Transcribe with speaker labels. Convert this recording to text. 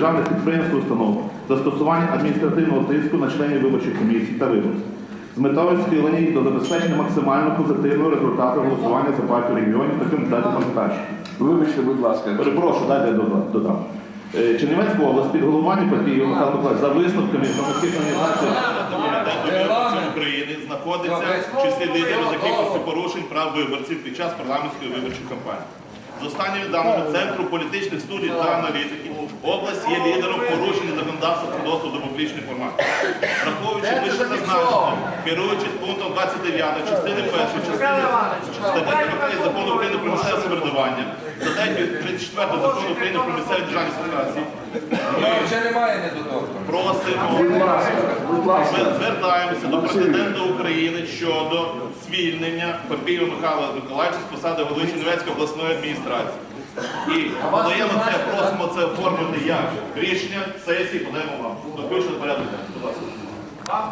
Speaker 1: державних підприємств і установ, застосування адміністративного тиску на членів виборчих комісій та виборців з метою схилення до забезпечення максимально позитивного результату голосування за партію регіонів та кандидатів на.
Speaker 2: Вибачте, будь ласка.
Speaker 1: Перепрошую, дайте додам. Е, Чернівецька область під головуванням партії Михайло Миколаївич за висновками громадських організацій
Speaker 3: Комітету України знаходиться в числі лідерів за кількістю порушень прав виборців під час парламентської виборчої кампанії. З останніми даними Центру політичних студій та аналітики, область є лідером порушення законодавства про доступ до публічної інформації. Враховуючи вище зазначено, керуючись пунктом 29 частини 1 частини статті закону України про місцеве самоврядування, статтею 34 закону України про місцеві державні адміністрації,
Speaker 2: вже немає недоторканих.
Speaker 3: просимо Ми звертаємося до президента України щодо звільнення Папієва Михайла Миколаївича з посади голови Чернівецької обласної адміністрації. І подаємо це, просимо це оформити як рішення сесії, подаємо вам. До порядку. денного.